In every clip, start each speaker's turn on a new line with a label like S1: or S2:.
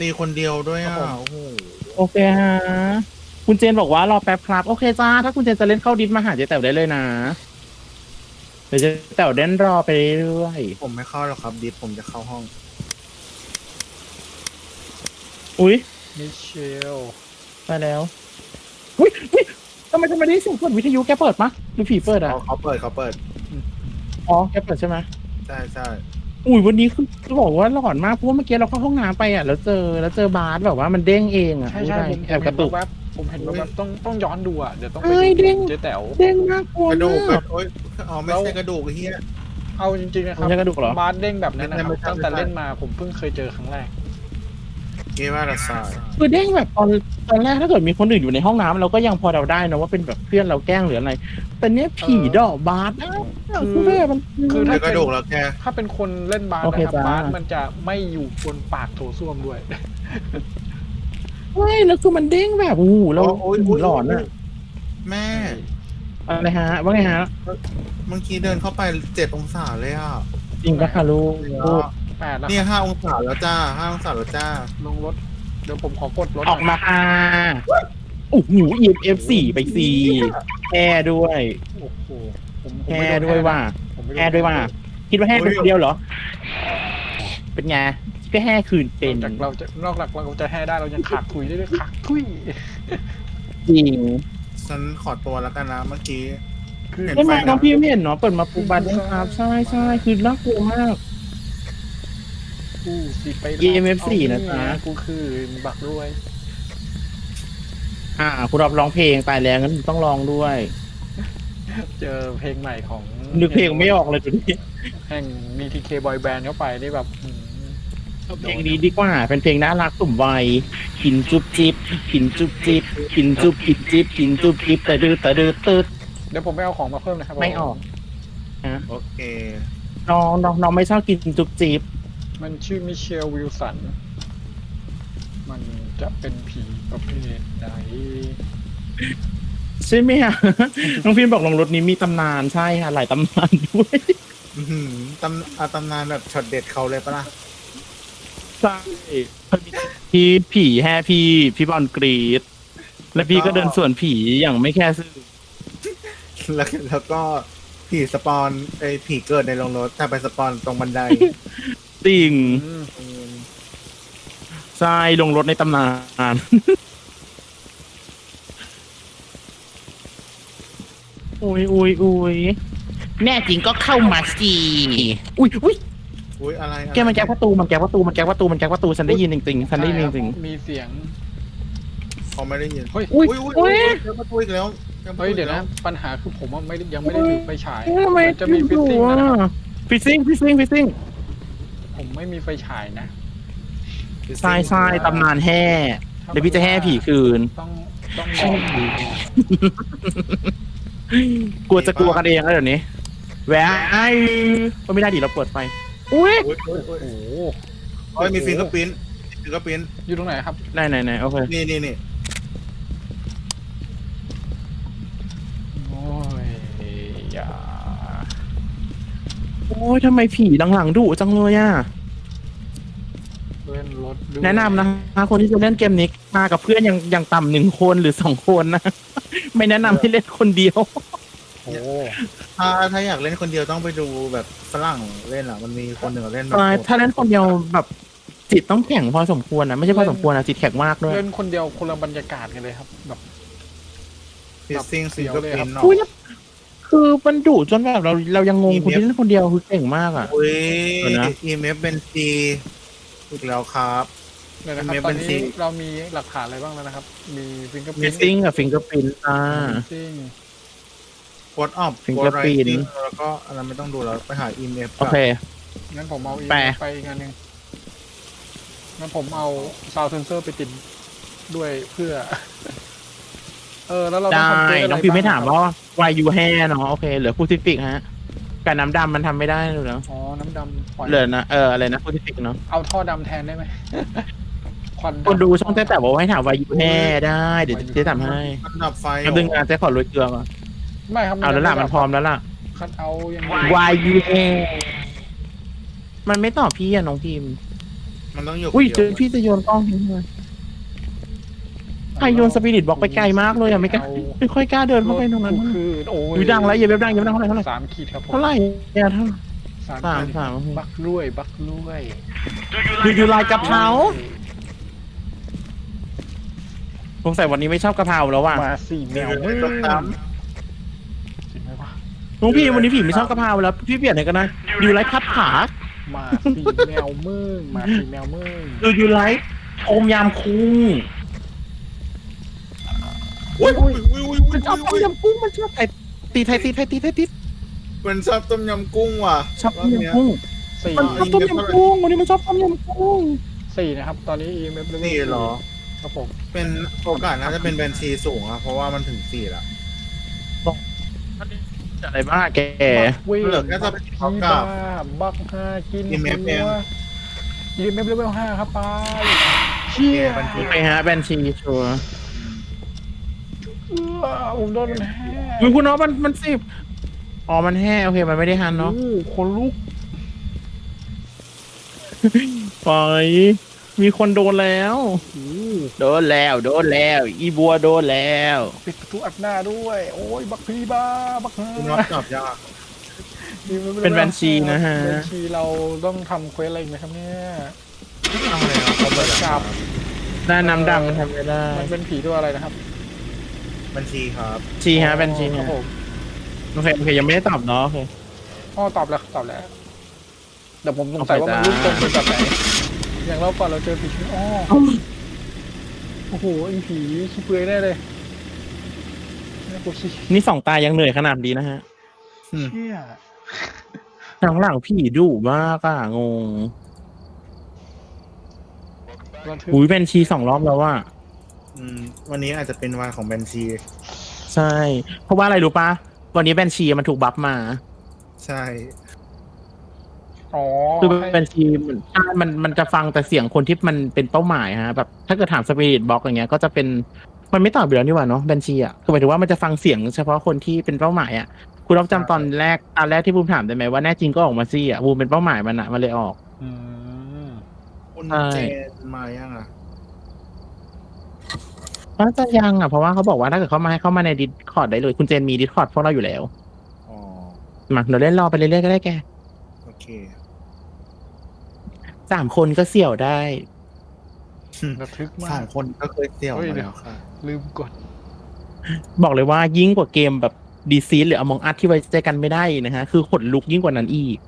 S1: ตีคนเดียวด้วยอะโอ้โห
S2: โอเคฮะ คุณเจนบอกว่ารอแป๊บครับ โอเคจ้า ถ้าคุณเจนจะเล่นเข้าดิสมาหาเจ๊แต๋วได้เลยนะ เดี๋ยวเจ๊แต๋วเล่นรอไปเรื่อย
S1: ผมไม่เข้าหรอกครับดิฟผมจะเข้าห้อง
S2: ๆอุ้ย
S3: มิเชล
S2: ไปแล้ว อุ้ยอุ้ยทำไมทำไมได้ยินเสียงเปิดวิทยุแกเปิดปะหรือผีเปิดอะ
S1: เขาเขาเปิดเขาเปิด
S2: อ๋อ แกเปิดใช่ไหม
S1: ใช่ใช่
S2: อุ้ยวันนี้คือจะบอกว่าหลอนมากเพราะว่าเมื่อกี้เราเข้าห้องน้ำไปอะแล้วเจอแล้วเจอบาสแบบว่ามันเด้งเองอะ
S3: ใช่ใช่ผม
S2: แอบกระตุก
S3: แวบๆผมเห็นแวบๆต้องต้องย้อนดูอะเดี๋ยวต้องไป
S2: เอ้ย
S3: ดู
S2: เด้ง
S3: เจ๊แต๋ว
S2: เด้งน่ากลัว
S1: กระดูก
S2: มาก
S1: โอ้ยอ๋อไม่ใช่กระดูกไอ้เฮีย
S3: เอาจริงๆนะครั
S2: ไม่ใช่กระดูกเหรอ
S3: บาสเด้งแบบนั้นนะค
S1: ไม่
S3: รับ
S1: ใช่ไม่ใช่
S3: ตั้งแต่เล่นมาผมเพิ่งเคยเจอครั้งแรก
S1: เกว่าละสาย
S2: คือเด้งแบบตอนตอนแรกถ้าเกิดมีคนอื่นอยู่ในห้องน้ำเราก็ยังพอเดาได้นะว่าเป็นแบบเพื่อนเราแกล้งหรืออะไร แต่เนี้ยผีดอกบาสนะ
S3: คือ
S2: คือแบบมัน
S3: คือ
S1: เดี๋
S3: ถ้า
S1: ยวกระดูกแล้วแก
S3: ถ้าเป็นคนเล่นบาส
S2: โอเค
S3: นะครับ
S2: จ้า
S3: บาสมันจะไม่อยู่บนปากโถส้วมด้วย
S2: ไม่แล้วคือมันเด้งแบบอู้หูเรา
S1: โอ้ยโอ้ย
S2: หลอนอะ
S1: แม่
S2: อะไรฮะ ว่าไงฮะ
S1: เมื่อกี้เดินเข้าไปเจ็ดองศาเลยอะ
S2: จริงปะคะลูก
S3: แปดแล้ว
S1: เนี่ยห้าองศาแล้วจ้าห้าองศาแล้วจ้า
S3: ลงรถ เดี๋ยวผมขอกดรถ
S2: ออกมาค่ะโอ้โห EMF สี่ไปสี่แอร์ด้วย
S3: โอ้โหผมผม
S2: แอ
S3: ไม่
S2: ร์
S3: โน
S2: ด้วยว่า
S3: ผมไม่โน
S2: แอร์ด้วยว่า คิดว่าแห่เป็นคนเดียวเหรอ เป็นไงก็แห่คืนเป็น
S3: นอกจากเราจะนอกจากเราจะแห่ได้เรายังขากคุยได้ด้วยขากคุย
S2: จริง
S1: ฉันขอตัวแล้วกันนะเมื่อกี้
S3: คือ
S1: เห็น
S2: ใช่ไหม
S1: ไฟนะ
S2: น้องพี่ไม่เห็นเนาะเปิดมาปูบันได้ครับ ใช่ใช่คือน่ากลัวมาก
S3: กูสิไป
S2: EMF สี่นะจ๊ะ
S3: กูคือบักรวย
S2: อ่า คุณรอบร้องเพลงตายแล้วงั้นต้องร้องด้วย
S3: เจอเพลงใหม่ของ
S2: นึกเพลงไม่ออกเลยจุดนี้
S3: แห่งมีทีเคบอยแบนด์เข้าไปนี่แบบอืม
S2: เพลงนี้ดีกว่า เป็นเพลงน่ารักสุ่มวัยกินจุ๊บจิ๊บกินจุ๊บจิ๊บกินจุ๊บกินจิ๊บกินจุ๊บจิ๊บแต่ดื้อแต่ดื้อตืด
S3: เดี๋ยวผมไปเอาของมาเพิ่มนะครับ
S2: ไม่ออก
S1: โอเค
S2: น้องน้องน้องไม่ชอบกินจุ๊บจิ๊บ
S3: มันชื่อมิเชลวิลสัน มันจะเป็นผีประเภทใด
S2: ใช่ไหมอะน้องพิมพ์บอกลงรถนี้มีตำนานใช่ค่ะ หลายตำนานด้วย
S1: อื้อหือตำอาตำนานแบบช็อตเด็ดเขาเลยปะล่ะ
S2: ใช่พี่ผีแห่พี่ พี่บอลกรีด และพี่ก็เดินสวนผีอย่างไม่แค่ซื่อ
S1: แล้วแล้วก็ผีสปอนไอผีเกิดในโรงรถแต่ไปสปอนตรงบันได
S2: จริง
S3: อืม
S1: อืม
S2: ใช่ลงรถในตำนานอุ้ยอุ้ยอุ้ยแน่จริงก็เข้ามาสิอุ้ยอุ้ย
S1: อุ้ยอะไรอะไร
S2: แกมันแก๊กประตูมันแก๊กประตูมันแก๊กประตูมันแก๊กประตูฉันได้ยินจริงๆฉันได้ยินจริง
S3: มีเสียง
S1: เขาไม่ได้ยิน
S3: เฮ้ย
S2: ๆอุ้ย
S1: อุ้ยอุ้ย
S2: อุ้
S1: อุ้
S2: ย
S1: ยเจอประตูอีกแล้วจอประตู
S3: เฮ้ย
S1: อีก
S3: เดี๋ยว
S1: แล้
S3: นะ ปัญหาคือผมว่าไม่ได้ยังไม่ได้ถือไฟฉาย
S2: ทำไม
S3: นจะมีฟิซซิ่ง
S2: อะ
S3: นะครับ
S2: ฟิซซิ่งฟิซซิ่งฟิซซิ่ง
S3: ผม ไม่มีไฟฉายนะ
S2: ใช่ใช่ตำนานแห่เดี๋ยวพี่จะแห่ผีคืน
S3: ต้องต้องบอก
S2: กลัวจะกลัวกันเองแล้วเดี๋ยวนี้แหวะไอ้ก็ไม่ได้ดิเราเปิดไฟอุ้ย
S1: อุ้ยอุ้ยอุ้ย
S3: โอ้โห
S1: เฮ้ยมีฟิงเกอร์พิ้นฟิงเกอร์พิ้น
S3: อยู่ตรงไหนครับ
S2: ไหนไหนไหนโอเค
S1: นี่นี่นี่
S3: โอ้ยอย่า
S2: โอ้ยทำไมผีหลังๆดุจังเลยอะ
S3: เล่นรถด้วย
S2: แนะนำนะคะคนที่จะเล่นเกมนี้มากับเพื่อนยังยังต่ำหนึ่งคนหรือสองคนนะ ไม่แนะนำให้เล่นคนเดียว
S3: โอ้
S1: ถ้าถ้าอยากเล่นคนเดียวต้องไปดูแบบฝรั่งเล่นอะ มันมีคนหนึ่งเล่นแบบ
S2: ถ้าเล่นคนเดียวแบบจิตต้องแข็งพอสมควรนะไม่ใช่พอสมควรนะจิตแข็งมากด้วย
S3: เล่นคนเดียวคนละบรรยากาศกันเลยครับแบบ
S1: ฟิซซิ่งฟิงเกอร์พิ้นเนาะ
S2: อุ้ยแล้วคือมันดุจนแบบเราเรายังงงคนที่เล่นคนเดียวคือเก่งมากอะ
S1: อุ้ย
S2: เดี๋ยวนะ
S1: EMF เป็น C อีกแล้วครับ
S3: เนี่ยนะครับ
S1: มี
S3: ตอน
S1: บัญชี
S3: นี้เรามีหลักฐานอะไรบ้างแล้วนะครับ มีฟิงเกอร์
S2: ฟิซซิ่งกับฟิงเกอร์พินอ่า
S3: ซิ่ง
S1: กดออฟ
S2: Fingerprint
S1: แล้วก็อะไรไม่ต้องดูแล้วไปหา EMF
S2: โอเค
S3: งั้นผมเอาอี
S2: แปล
S3: ไปอีกอันหนึ่งงั้นผมเอาซาวเซนเซอร์ไปติดด้วยเพื่อ เออ แล้วเราต้
S2: ได้
S3: องทำเควสะร
S2: น้องพิมไม่ถาม
S3: บ้ง
S2: ว่าวายยูแฮเนาะโอเค เหลือพูซิฟิกฮะกับน้ำดำมันทำไม่ได้เลยเนาะ
S3: อ๋อ น้ำดำปล่อย
S2: เหลือนะเอออะไรนะพูซิฟิกเนาะ
S3: เอาท่อดำแทนได้ไหม ควันำ
S2: คนดูช่องแต่แต่บอกว่าให้ถามวายยูแฮได้ เดี๋ยวเจ๊ทำให้
S1: มันดับไฟ
S2: แป๊บนึงงานเจ๊ขอโรยเกลือก่อน
S3: ไม่ครับ
S2: เอาแล้วล่ะมันพร้อมแล้วล่ะ
S3: คัดเอายังไง
S2: วายยูแฮมันไม่ตอบพี่อะน้องพิมพ์
S1: มันต้องอยู่
S2: อุ้ย
S1: คน
S2: เจ
S1: ดี
S2: อพี่จะโยนกล้องทิ้งเลยใครโยนสปิริตบอกไปไกลมากเลยอะไม่กล้าไม่ค่อยกล้าเดินเข้าไปตรงนั้น
S3: คือโอ้
S2: อุ้ยดังแล้วอย่าเว็บดังอย่าเว็บดังเท่าไหร่เท่าไหร่
S3: สามขีดครับผม
S2: เท่าไหร่เนี่ยเท่า
S3: สาม
S2: สาม
S3: ขีด
S2: สาม
S3: บักรวย บักรวย
S2: ดูอยู่ลายกะเพรา สงสัยวันนี้ไม่ชอบกะเพราแล้วว่ะ
S3: มาสี่แมว
S1: ไม่
S3: มึง
S1: ต้องตาม
S3: จริงไหมวะ
S2: น้องพี่วันนี้พี่ไม่ชอบกะเพราแล้ว พี่เปลี่ยนไหนกันนะดูไลฟ์พัดขา
S3: มาสี่แมวมึงมาสี่แมวมึง
S2: ดูอยู่ไลฟ์โอมยามคุ้ง
S1: อุ้ยอุ้ยอุ้ยอุ้ยอุ้
S2: มั
S1: ย
S2: นชอบต้มยำกุ้งมันชอบไอ้ตีไทยตีไทยตีไทยตี
S1: มันชอบต้มยำกุ้งว่ะ
S2: ชอบต้มยำกุ้ง
S3: สี่
S2: มันชอบต้มยำกุ้งวันนี้มันชอบต้มยำกุ้ง
S3: สี่นะครับ ตอนนี้ EMF level
S1: นี่เหรอ
S3: ครับผม
S1: เป็นโอกาสน่าจะเป็นแบนชีสูงอะเพราะว่ามันถึงสี่ละ
S2: อะไรบ้าแก
S3: เว้ย
S1: เหลือแค่สปิริต
S3: บ้า
S1: กับ
S3: บักห้ากิน
S1: EMF
S3: หัว EMF level ห้าครับไปเชี่ย
S1: มันคือ
S2: ไปฮะแบนชีชัวร์
S3: เอื้อผมโดนมันแห่
S2: มึงคุณน้องมันมันสิบ อ๋อ มันแห้โอเค มันไม่ได้ฮันเนาะ
S3: โอ้คนลุก
S2: ปล่อยมีคนโดนแล้ว
S3: โอ้
S2: โดนแล้ว โดนแล้ว อีบัวโดนแล้ว
S3: ปิดประตูอัดหน้าด้วย โอ้ย บักพีบ้า บักฮา
S1: คุณน็อตตอบยาก
S2: เป็นแบนชีนะฮะ
S3: แบนชีเราต้องทำเควสอะไรอีกไหมครับเนี่ย
S1: เอาเลยนะเขาเปิด
S3: จับ
S2: ได้น้ำดำมันทำไม่ได้
S3: มันเป็นผีตัวอะไรนะครับ
S1: บัญชีครับ
S2: ชีฮะแบนชี
S3: ค
S2: ฮะ
S3: รับผม
S2: โอเคโอเคยังไม่ได้ตอบเนาะโอเค
S3: อ๋อตอบแล้วตอบแล้วเดี๋ยวผมสงสัยว่ามัน
S2: โอเค
S3: รูป
S2: จ้า
S3: ตรงเป็นแบบไหนอย่างเราก่อนเราเจอผีชื่ออ๋อโอ้โหไอีผีขี้เปลือยแน่เลยน่ากลัวขี้
S2: นี่สองตายังเหนื่อยขนาดดีนะฮะ
S3: เชี่ย
S2: ทางหลังผีดุมากอะงง
S3: ระทึก
S2: อุ้ยแบนชีสองรอบแล้วว่า
S1: อืมวันนี้อาจจะเป็นวันของบัญชี
S2: ใช่ เพราะว่าอะไรรู้ปะ วันนี้แบนชีมันถูกบัฟมา
S1: ใช่
S3: อ๋อ
S2: คือ
S3: ให้
S2: แบนชีมันใช่มันมันจะฟังแต่เสียงคนที่มันเป็นเป้าหมายฮะแบบถ้าเกิดถามสปิริตบ็อกอย่างเงี้ยก็จะเป็นมันไม่ตอบอยู่แล้วนี่หว่าเนาะแบนชีอะคือหมายถึงว่ามันจะฟังเสียงเฉพาะคนที่เป็นเป้าหมายอะคุณรับจำตอนแรกตอนแรกที่บูมถามได้ไหมว่าแน่จริงก็ออกมาซี่อะบูมเป็นเป้าหมายมันอะมันเลยออก
S3: อืม
S1: คุณ
S2: ใช่
S1: เจนมายังอะ
S2: น่าจะยังอะเพราะว่าเขาบอกว่าถ้าเกิดเขามาให้เข้ามาในดิสคอร์ดได้เลย คุณเจนมีดิสคอร์ดพวกเราอยู่แล้ว
S1: อ๋อ
S2: มาเดี๋ยวเล่นรอไปเรื่อยๆก็ได้แก
S1: โอเค
S2: สามคนก็เสี่ยวได้
S3: ระทึกมา
S1: สาก มคนก็เคยเสี่ยว
S3: เฮ้ย
S1: มา
S3: เดี๋ยว
S1: แล้วค่ะ
S3: ลืมกด
S2: บอกเลยว่ายิ่งกว่าเกมแบบดีซีหรืออมองอัดที่ไว้ใจกันไม่ได้นะฮะ คือขนลุกยิ่งกว่านั้นอีก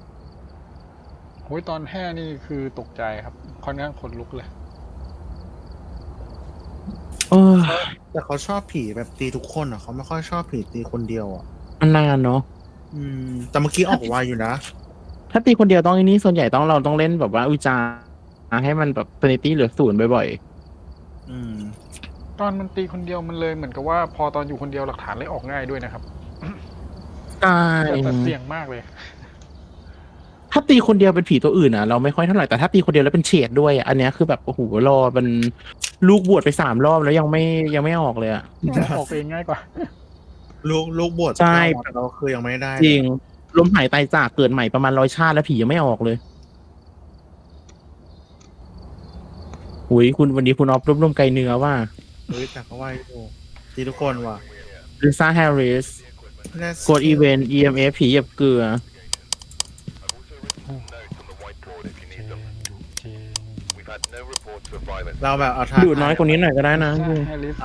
S3: โอ้ยตอนแห่นี่คือตกใจครับ ค่อนข้างขนลุกเลย
S2: เออ
S1: แต่เขาชอบผีแบบตีทุกคนอะเขาไม่ค่อยชอบผีตีคนเดียวอะ
S2: มันนานเนาะ
S1: อืม แต่เมื่อกี้ออกไวอยู่นะ
S2: ถ้าตีคนเดียวต้องอันนี้ส่วนใหญ่ต้องเราต้องเล่นแบบว่าอุจจาระให้มันแบบเซนิตี้เหลือศูนย์บ่อย
S1: อืม
S3: ตอนมันตีคนเดียวมันเลยเหมือนกับว่าพอตอนอยู่คนเดียวหลักฐานเลยออกง่ายด้วยนะครับ
S2: ๆใช่
S3: แต่แต่เสี่ยงมากเลย
S2: ถ้าตีคนเดียวเป็นผีตัวอื่นอะเราไม่ค่อยเท่าไหร่แต่ถ้าตีคนเดียวแล้วเป็นเฉดด้วยอะอันเนี้ยคือแบบโอ้โหรอมันลูกบวชไปสามรอบแล้วยังไม่ยังไม่ออกเลยอะ
S3: ออกเองง่ายกว่า
S1: ลูกลูกบวช
S2: ใช่
S1: แต่เราคือยังไม่ได้
S2: จริงลมหายตายจากเกิดใหม่ประมาณร้อยชาติแล้วผียังไม่ออกเลยอุ้ยคุณวันนี้คุณออฟรวบรวมไกลเนื้อว่า
S1: เฮ้ยแต่เขาว่าอยู่ตีทุกคนว่ะ
S2: ลิซ่าแฮร์ริส
S1: Let's
S2: กดอีเวนต์ EMF ผีเหยียบเกลือ
S1: เราแบบเอาทาง
S2: ดูดน้อยกว่านี้หน่อยก็ได้นะ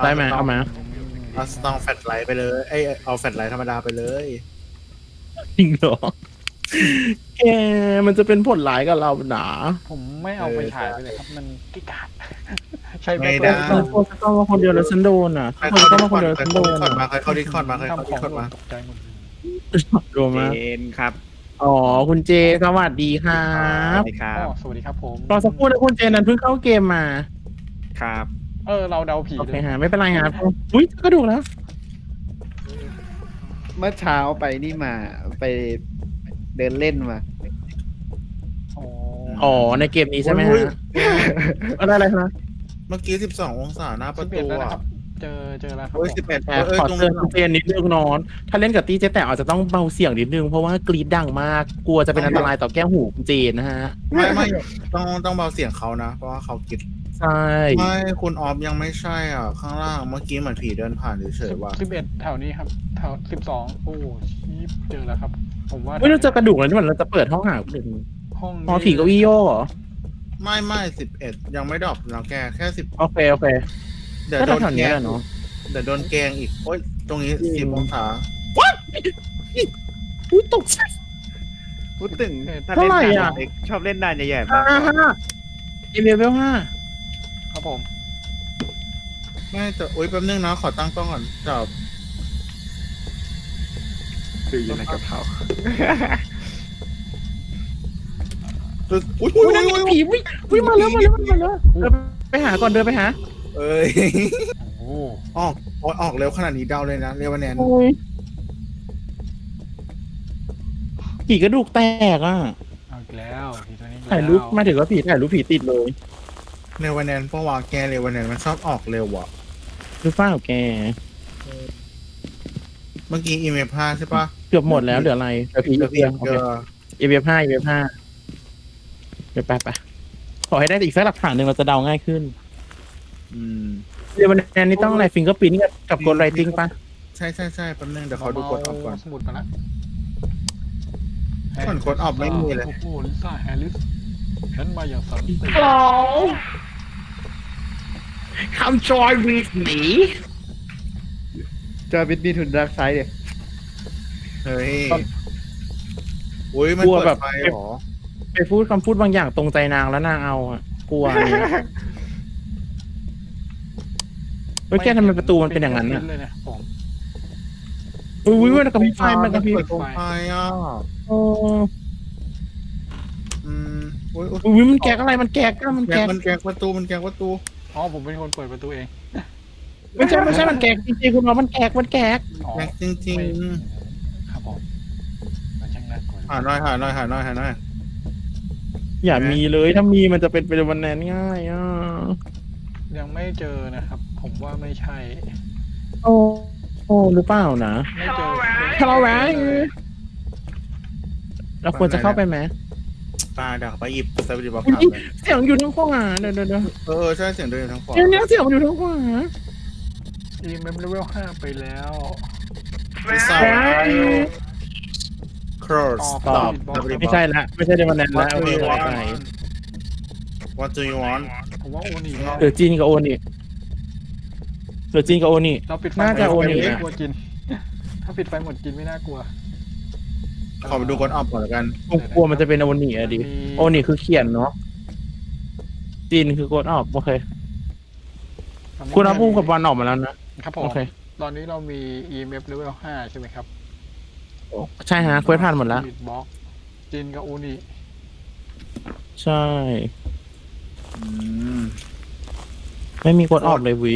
S2: ได้ไหมเอามา
S1: เอาสตองแฟลชไลท์ไปเลยเอ้ยเอาแฟลชไลท์ธรรมดาไปเลย
S2: จริงเหรอแกมันจะเป็นผลร้ายกับเราหนา
S3: ผมไม่เอาไปฉายไปเลยครับ มันกิกาดใช้แบ็
S1: ไม่
S3: ค
S1: ได้
S3: เล
S2: เออพวกเข้ามาคนเดียวแล้วฉันโดนอะ
S1: ใคร
S2: คน
S1: เข้า
S2: เข้า
S1: ดิ
S2: มา
S1: ส
S2: ค
S1: คนอ
S2: เดียว
S1: ร์ด
S2: แล้ว
S1: ใคร
S2: ฉันโด
S1: เข้านดิสคอร์ด
S2: อะ
S1: มาใครเข้าดิสคอร์ดมาใครเข้าดิส
S3: ทำของ
S1: คอร์ดมา
S3: ตกใจหมดเลย
S2: รวมมา
S4: เจนครับ
S2: อ๋อคุณเจสวัสดีครับ
S4: สวัสดีครั
S3: อ๋
S4: บ
S3: อสวัสดีครับผม
S2: รอสักครู่นะคุณเจนั้นเพิ่งเข้าเกมมา
S4: ครับ
S3: เออ เราเดาผี
S2: โอ
S3: เล
S2: เค
S3: ย
S2: ฮะไม่เป็นไรครับอุ้ยกระดูกแล้ว
S4: เมื่อเช้าไปนี่มาไปเดินเล่นมา
S3: อ๋อ
S2: อ๋อในเกมนี้ใช่ไหม
S1: อุ้ย
S2: ฮะอะไรอะไรนะ
S1: เมื่อกี้สิบสององศาหน้าประ
S3: สิบเอ็ด
S1: ตู
S3: แล้วนะ
S1: อะ
S3: ครับ เจอเจอแล้วครับ
S1: โอ้ย
S3: ผม
S1: สิบเอ็ด
S2: แต่
S1: เอ้ย
S2: ขอ
S1: ตรง
S2: เตือน
S1: นี้
S2: คุณเจนนิดนึงนอน ถ้าเล่นกับตีเจแต่อาจจะต้องเบาเสียงนิดนึง เพราะว่ากรีดดังมาก กลัวจะเป็นอันตรายต่อแก้วหูคุณเจนนะฮะ
S1: ไม่ไม่ต้องต้องเบาเสียงเขานะ เพราะว่าเขาคิด
S2: ใช่
S1: ไม่คุณออฟยังไม่ใช่อะ ข้างล่างเมื่อกี้เหมือนผีเดินผ่านเฉยๆว่ะ
S3: สิบเอ็ดแถวนี้ครับแถวสิบสองโอ้ชีพเจอแล้วครับ ผมว่า
S2: ไม่เราเจอกระดูกแล้วนี่มันเราจะเปิดห้องหาคนอื่น
S3: ห้อง
S2: อ๋อผีเก้าอี้โย่เหรอ
S1: ไม่ไม่สิบเอ็ดยังไม่ดรอปนะแกแค่สิบ
S2: โอเคโอเค
S1: เดี๋ยว
S2: ก็
S1: โดน
S2: แถวๆ
S1: แก
S2: นี้
S1: ง
S2: แหละเนาะ
S1: เดี๋ยวโดนแกงอีกโอ้ยตรงนี้สิบองศา
S2: อุ้ยตกใจ
S4: พูดถึงถ้า
S2: เท่า
S4: เล่น
S2: ไหร่
S4: ด่าน
S2: อะ
S4: เด็กชอบเล่นด่านใหญ่ๆ
S2: ห้ามา
S4: กกว่า
S2: ห้าเอเลเวลห้า
S3: ครับผม
S1: ไม่แต่โอ้ยแป๊บนึงนะขอตั้งกล้องก่อนจับ
S4: คืออยู่ในกระเพรา
S1: อุ้ยอุ้ย
S2: อุ้
S1: อุ้
S2: ย
S1: ย
S2: นั่นไง
S1: อุ้ย
S2: ผีวิ่งวิ่งมาแล้วมาแล้วมาแล้วเดินไปหาก่อนเดินไปหา
S1: เอ้ย
S3: โอ้
S1: ออกโอ้ยออกเร็วขนาดนี้เดาเลยนะเรียกว่าแนน
S2: โอ้ยผีกระดูกแตกอะ
S3: เอาอีกแล้วผีตัวนี้อีกแล้ว
S2: ถ่ายรูปหมายถึงว่าผีถ่ายรูปผีติดเลย
S1: เรวาแนนเพราะว่าแกเรวาแนนมันชอบออกเร็วอะ
S2: หรือเปล่าแก
S1: เมื่อกี้อีเมลพาใช่ปะ
S2: เกือบหมดแล้วเหลืออะไรเหลือผี
S1: เจ
S2: อี
S1: อกผี
S2: เดียวโอ
S1: เจ
S2: เค
S1: อ
S2: เอเวฟห้าเอเวฟห้าเดี๋ยวไปไปขอให้ได้อีกสักหลักฐานหนึ่งเราจะเดาง่ายขึ้น
S1: อืม
S2: เดี๋ยววันนี้ต้องอะไรฟิงเกอร์ปิ้นกับกดไรติ้งปะ
S1: ใช่ใช่ใช่แป๊บนึงเดี๋ยวเขาดูกดออกก่อน
S3: สมุดมาแล้ว
S1: ส่วนกดออกไม่มีเลย
S3: โอ้โหลิซ่าแฮร์ริสฉันมาอย่างสันติ
S2: Come join with me
S4: จอบิดบีทุนดักไซด์เดี๋ย
S1: เฮ้ยอุ้ยมัน
S2: กลัว
S1: เปิด
S2: แบบ
S1: ไฟเหรอ
S2: ไปพูดคำพูดบางอย่างตรงใจนางแล้วนางเอาอะกลัวเนี่ยเฮ้ย แกทำไมประตูมันเป็นอย่างนั้นอะ
S3: เลยนะผม
S2: อุ้ยมันกระพริบไฟมันกระพริบ
S1: เปิดโคมไฟอะ
S2: โอ้
S1: อืมอุ้ยอุ้ย
S2: อุ้ยมันแกกอะไรมันแกกอะมัน
S1: แก
S2: แก
S1: ง
S2: ก
S1: มันแกงประตูมันแกงประตู
S3: อ๋อผมเป็นคนเปิดประตูเอง
S2: ไม่ใช่ไม่ใช่มันแกกจริงๆคุณว่ามันแกกมันแกก
S3: อ๋อ
S1: แกงจริง
S3: ไม่ครับผมมันช่างน่ากลัว
S1: ๆหาหน่อยหาหน่อยหาหน่อยหาหน่อย
S2: อย่ามีเลยถ้ามีมันจะเป็นเป็นวันแนนง่ายอะ
S3: ยังไม่เจอนะครับ ผมว่าไม่ใช่
S2: โอ้โอ้หรือเปล่านะ
S3: ไม่เจอ
S2: ฮัลโหลแหวนเราควรจะเข้าไปไหม
S1: ตาดักไปหยิบสวิตช์บัฟ
S2: อุ๊
S1: ผ่าน
S2: ย
S1: เลย
S2: เสียงอยู่ทางขวาเดี๋ยวเดี๋ยวเดี๋ยว
S1: เออเออใช่เสียงเดินอยู่ทางขวา
S2: เดี๋ยวเนี้ยเสียงมันอยู่ทางขวา
S3: อีเมมเลเวลห้าไปแล้ว
S1: ลิซ่า
S2: แหวน
S1: ครอส
S2: ตอบไม่ใช่ละไม่ใช่เดวันแนนละโอเคไปไป
S1: What do you want
S3: ผมว่าโอนี่เรา
S2: เหลือจีนกับโอนี่เหลือจีนกับโอนี่
S3: เราปิดไฟ
S2: น่าจะโอนี่
S3: ไม่
S2: นะ
S3: กลัวกิน ถ้าปิดไฟหมดกินไม่น่ากลัว
S1: ขอไปดูกดออฟก่อนแล้วกัน
S2: ผมกลัวมันจะเป็นโอนี่อะดิ โอนี่คือเขียนเนาะ จีนคือกดออกโอเค คุณอาภูมิกับวันออกมาแล้วนะ
S3: ครับผ
S2: โอ
S3: ม
S2: เค
S3: ตอนนี้เรามี EMF level 5 ใช่ไหมครับ
S2: ใช่ฮะเควสผ่านหมดแล้ว
S3: บล็อกจินกับอูนิ
S2: ใช่
S1: อืม
S2: ไม่มีกดออกเลยวิ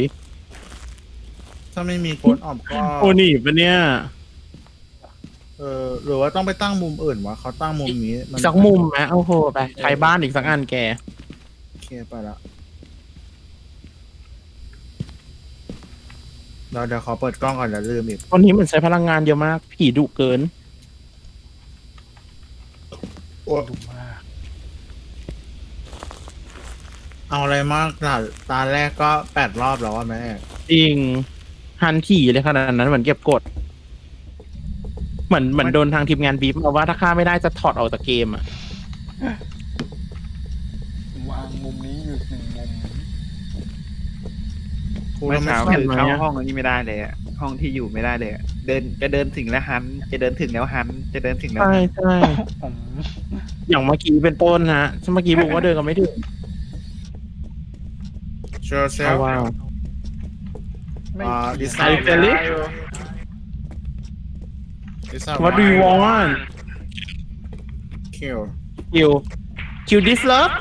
S1: ถ้าไม่มีกดออฟก็
S2: โอนี่ปะเนี่ย
S1: เออหรือว่าต้องไปตั้งมุมอื่นวะเขาตั้งมุมนี้น
S2: สักมุมไหมโอ้โหไปใช้บ้านอีกสักอันแก
S1: โอเคไปละเดี๋ยวเดี๋ยวขอเปิดกล้องก่อนเดี๋ยวลืมอีก
S2: ตอนนี้มันใช้พลังงานเยอะมาก ผีดุเกิน
S3: ดุมาก
S1: เอาอะไรมากตาตาแรกก็แปดรอบแล้วว่าแม่
S2: จริง ฮันถี่เลยขนาดนั้นเหมือนเก็บกด เหมือนเหมือนโดนทางทีมงานบีบมาว่าถ้าฆ่าไม่ได้จะถอดออกจากเกมอะ
S3: วางมุมนี้อยู่หนึ่งมุม
S1: ครู
S4: เมื่อ
S1: เราไม่
S4: เช้า
S1: ชอบ
S4: คือเข้า
S2: เห็นไหมอะ
S4: ห้องอันนี้ไม่ได้เลยอะห้องที่อยู่ไม่ได้เลยอะเดินจะเดินถึงแล้วหัน จะเดินถึงแล้วหัน จะเดินถึงแล้ว
S2: ใช่
S4: หัน
S2: ใช่
S3: ผม
S2: อย่างเมื่อกี้เป็นต้นฮะเมื่อกี้บอกว่าเดินกันไม่ถึง
S1: เชอร์เซล
S2: เอาว่า
S3: ไม่
S1: อ่าดิ
S3: เขียน
S1: สไซ
S2: Are you friendly?
S1: ดิส
S2: What do you want
S1: คิว
S2: คิวคิวดิสเลิฟ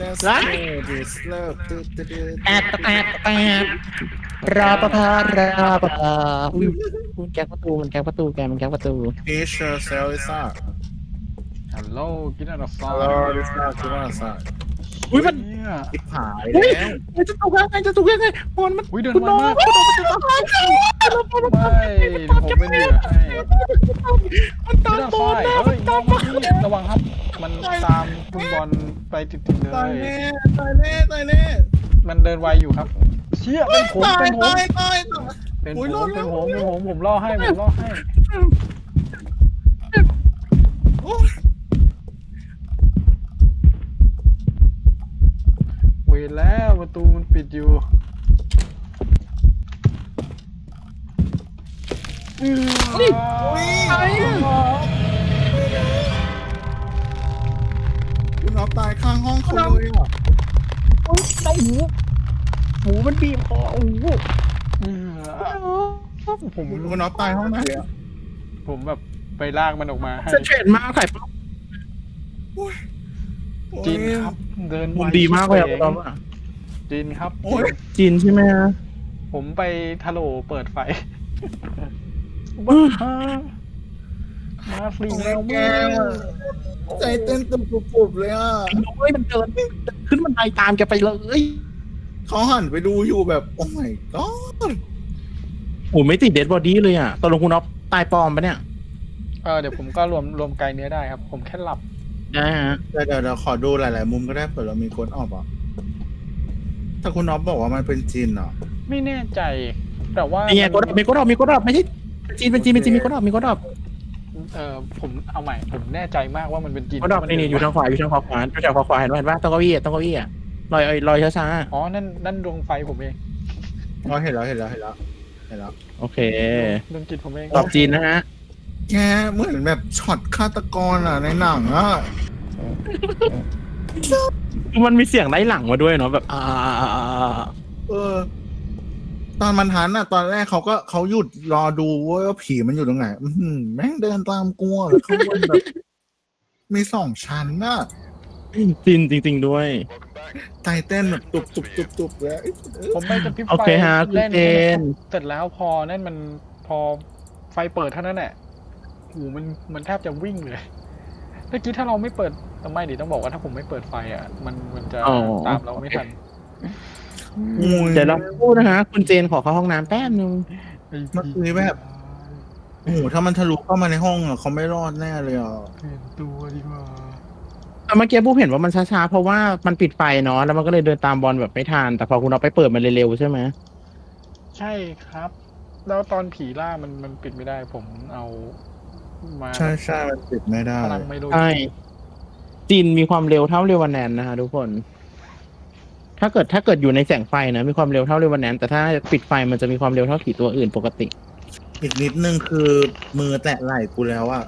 S1: Let's
S2: Right?
S1: go this love ตึ๊ดตึ๊ดตึ๊ด
S2: แอดแอดแอดราปะพาราปะพาอุ้ยมันแก๊กประตูมันแก๊กประตูแกมันแก๊กประตู
S1: Hey sure sell is up
S3: ฮัลโหลกินอะไรซอ
S1: Hello this is up ที่ว่าสาย
S2: อุ้ยมัน
S3: เทิ
S1: พหาย
S2: เฮ้ย
S1: แล้ว
S2: จะตกยังไงจะตกยังไงพอนมัน
S3: อุ้ยเดิน
S2: คุณ
S3: ไว
S2: น้อง
S3: มาก
S2: คุณน้องมันจะตกยังไง
S3: ไม่เดี๋ยวผมเป็นเหยื่อให้
S2: มันตาม
S3: ไม่ต้อง
S2: บอ
S3: ค่
S2: ล
S3: อย
S2: นะ
S3: เฮ้ยน้องพี่ระวังครับ มันตามคุณบอลไปติดๆเล
S1: ตาย
S3: ย
S1: แน่ตายแน่ตายแน่
S3: มันเดินไวอยู่ครับ เชี่ยเป็นผม
S1: ตาย
S3: เป็นผม
S1: ตายตายตาย
S3: เป็นผ
S1: โอ้ย
S3: ม
S1: รอดแล้
S3: เป็น
S1: ว
S3: ผมเป็นผมผมล่อให้ผมล่อให้
S2: เฮ้ยอะไรอะ
S1: คุณเอาตายข้างห้องเขาเลยอะ
S2: โอ้ยเอาหูหูมันบีบคอโอ้โห
S3: อือผม
S1: คุณเอาตายห้องไหนอะ
S3: ผมแบบไปลากมันออกมาให้
S2: เซนเทรดมากใส่ป๊อป
S3: จินครับ เดิน
S2: มุ
S3: ไว
S2: มดีมากเลยอะ
S3: ชิบ
S2: เรา
S3: เป๋ง
S2: อะ
S3: จินครับ
S1: โอ้ย
S2: จีนใช่ไหมฮะ
S3: ผมไปทะโหลเปิดไฟ
S2: เอ้ย
S3: มาฟรี
S1: โอ้
S3: แล้
S1: ยวแก
S3: มึง
S1: ใจเต้นตุบๆเลยอะ
S2: ไอ้น้อยมันเดินขึ้นบันไดตามแกไปเลย
S1: เขาหันไปดูอยู่แบบ โอ้ my god
S2: โอ้ไม่ติดเดดบอดี้เลยอะตกลงคุณอ๊อฟตายปลอมปะเนี่ย
S3: เออเดี๋ยวผมก็รวมรวมไกลเนื้อได้ครับ ผมแค่หลับ
S2: ได้ฮะ
S1: เดี๋ยวเดี๋ยวเดี๋ยวขอดูหลาย ๆ มุมก็ได้เผื่อเรามีคนออกอะถ้าคุณน็อปบอกว่ามันเป็นจีนเหรอ
S3: ไม่แน่ใจ แต่ว่า
S2: นี่ไงกดดับมีกดดับมีกดดับไม่ใช่ จีนเป็นจีนเป็นจีนมีกดดับมีกดดับ
S3: เออผมเอาใหม่ผมแน่ใจมากว่ามันเป็นจีน
S2: กดดับนี่นี่อยู่ทางขวาอยู่ทางขวาขวาอยู่ทางขวาขวาเห็นป่ะเห็นป่ะตรงเก้าอี้อะตรงเก้าอี้อะลอยลอยช้า
S3: อ๋อนั่นนั่นดวงไฟผมเอง
S1: อ๋อเห็นแล้วเห็นแล้วเห็นแล้วเห็นแล้ว
S2: ๆโอเค
S3: ดวงจิตผมเอง
S2: ตอบจีนนะฮะ
S1: แกเหมือนแบบช็อตฆาตกรอะในหนังอะ
S2: คือมันมีเสียงไล่หลังมาด้วยเนาะแบบอ่า
S1: เออ ตอนมันหันอะ ตอนแรกเขาก็เขาหยุดรอดูเว้ยว่าผีมันอยู่ตรงไหน อื้อหือแม่งเดินตามกลัวแล้วข้างบนแบบ มีสองชั้นน่ะ
S2: จีนจริง ๆ ด้วย
S1: ใจเต้นแบบตุบตุบตุบตุบเลย
S3: ผมไปกับพริบ
S2: โอ
S3: ไฟ
S2: เคฮะคุณ
S3: เล่น
S2: เจน
S3: เสร็จแล้วพอนั่นมันพอไฟเปิดเท่านั้นแหละหูมันมันแทบจะวิ่งเลยเมื่อกี้ถ้าเราไม่เปิดทำไมดิต้องบอกว่าถ้าผมไม่เปิดไฟอะ มันมันจะ
S2: อ๋อ
S3: ตามเราไม่ทัน
S2: เดี๋ยวเราพูดนะฮะคุณเจนขอเข้าห้องน้ำแป๊บนึง
S3: ไอ้
S1: เมื่อกี้แบบโอ้โหถ้ามันทะลุเข้ามาในห้องอะเขาไม่รอดแน่เลยอะ
S3: เปลี่ยนตัวดีกว่า
S2: แต่เมื่อกี้ผู้เห็นว่ามันช้าๆ เพราะว่ามันปิดไฟเนาะแล้วมันก็เลยเดินตามบอลแบบไม่ทันแต่พอคุณเอาไปเปิดมันเร็วๆใช่ไหม
S3: ใช่ครับ แล้วตอนผีล่ามันมันปิดไม่ได้ ผมเอามา
S1: ใช่ใช่มันปิดไม่ได้
S3: พลังไมโล
S2: ใช่จีนมีความเร็วเท่าเรวันแนนนะฮะทุกคน ถ้าเกิดถ้าเกิดอยู่ในแสงไฟนะมีความเร็วเท่าเรวันแนนแต่ถ้าปิดไฟมันจะมีความเร็วเท่าผีตัวอื่นปกติ
S1: อีกนิดนึงคือมือแตะไหล่กูแล้วอะ